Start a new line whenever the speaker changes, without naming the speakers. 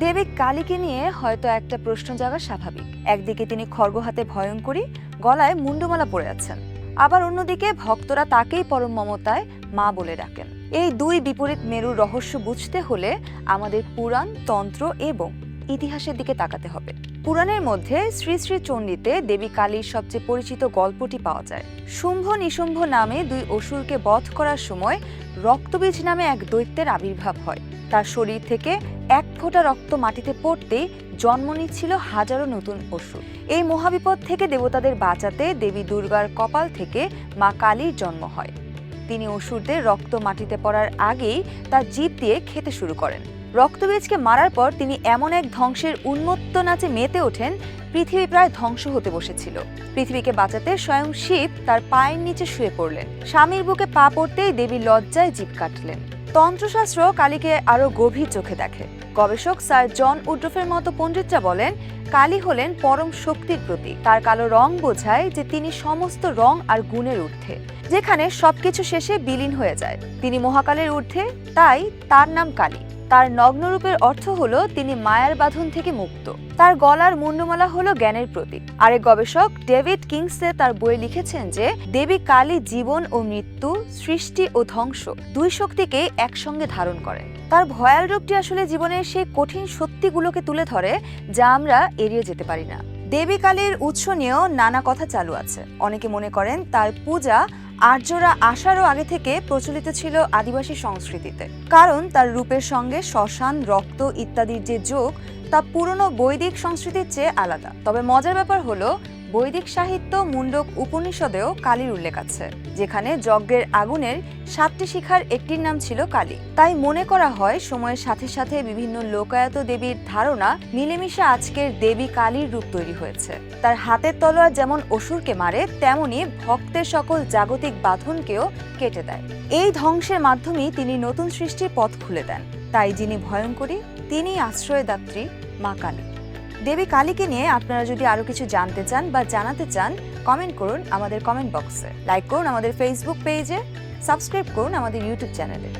দেবী কালীকে নিয়ে হয়তো একটা প্রশ্ন জাগা স্বাভাবিক। একদিকে তিনি খর্গ হাতে ভয়ঙ্করী গলায় মুন্ডমালা পরে আছেন। আবার অন্যদিকে ভক্তরা তাকেই পরম মমতায় মা বলে ডাকেন। এই দুই বিপরীত মেরুর রহস্য বুঝতে হলে আমাদের পুরাণ, তন্ত্র এবং ইতিহাসের দিকে তাকাতে হবে। পুরাণের মধ্যে শ্রী শ্রী চণ্ডীতে দেবী কালীর সবচেয়ে পরিচিত গল্পটি পাওয়া যায়। শুম্ভ নিশুম্ভ নামে দুই অসুরকে বধ করার সময় রক্তবীজ নামে এক দৈত্যের আবির্ভাব হয়। তার শরীর থেকে এক ফোঁটা রক্ত মাটিতে পড়তেই জন্ম নিচ্ছিল হাজারো নতুন অসুর। এই মহাবিপদ থেকে দেবতাদের বাঁচাতে দেবী দুর্গার কপাল থেকে মা কালীর জন্ম হয়। তিনি অসুরদের রক্ত মাটিতে পড়ার আগেই তার জীব দিয়ে খেতে শুরু করেন। রক্তবীজকে মারার পর তিনি এমন এক ধ্বংসের উন্মত্ত নাচে মেতে ওঠেন, পৃথিবী প্রায় ধ্বংস হতে বসেছিল। পৃথিবীকে বাঁচাতে স্বয়ং শিব তার পায়ের নিচে শুয়ে পড়লেন। স্বামীর বুকে পা পড়তেই দেবী লজ্জায় জীব কাটলেন। তন্ত্রশাস্ত্র কালীকে আরও গভীর চোখে দেখে। গবেষক স্যার জন উড্রফের মতো পণ্ডিতরা বলেন, কালী হলেন পরম শক্তির প্রতীক। তার কালো রং বোঝায় যে তিনি সমস্ত রং আর গুণের ঊর্ধ্বে, যেখানে সবকিছু শেষে বিলীন হয়ে যায়। তিনি মহাকালের ঊর্ধ্বে, তাই তার নাম কালী। তার নগ্নরূপের অর্থ হলো তিনি মায়ার বাঁধন থেকে মুক্ত। তার গলার মুন্ডমালা হলো জ্ঞানের প্রতীক। আরেক গবেষক, ডেভিড কিংসে তার বইয়ে লিখেছেন যে, দেবী কালী জীবন ও মৃত্যু, সৃষ্টি ও ধ্বংস দুই শক্তিকে একসঙ্গে ধারণ করেন তার ভয়াল রূপটি আসলে জীবনের সেই কঠিন সত্যিগুলোকে তুলে ধরে যা আমরা এড়িয়ে যেতে পারি না। দেবী কালীর উৎস নিয়েও নানা কথা চালু আছে। অনেকে মনে করেন তার পূজা আর্যরা আসারও আগে থেকে প্রচলিত ছিল আদিবাসী সংস্কৃতিতে। কারণ তার রূপের সঙ্গে শ্মশান, রক্ত ইত্যাদির যে যোগ, তা পুরনো বৈদিক সংস্কৃতির চেয়ে আলাদা। তবে মজার ব্যাপার হলো বৈদিক সাহিত্য মুন্ডক উপনিষদেও কালীর উল্লেখ আছে, যেখানে যজ্ঞের আগুনের সাতটি শিখার একটির নাম ছিল কালী। তাই মনে করা হয়, সময়ের সাথে সাথে বিভিন্ন লোকায়ত দেবীর ধারণা মিলেমিশে আজকের দেবী কালীর রূপ তৈরি হয়েছে। তার হাতের তলোয়ার যেমন অসুরকে মারে, তেমনি ভক্তের সকল জাগতিক বাঁধনকেও কেটে দেয়। এই ধ্বংসের মাধ্যমেই তিনি নতুন সৃষ্টির পথ খুলে দেন। তাই যিনি ভয়ঙ্করী তিনি আশ্রয়দাত্রী মা কালী। দেবী কালীকে নিয়ে আপনারা যদি আরও কিছু জানতে চান বা জানাতে চান কমেন্ট করুন আমাদের কমেন্ট বক্সে লাইক করুন আমাদের ফেসবুক পেজে সাবস্ক্রাইব করুন আমাদের ইউটিউব চ্যানেলে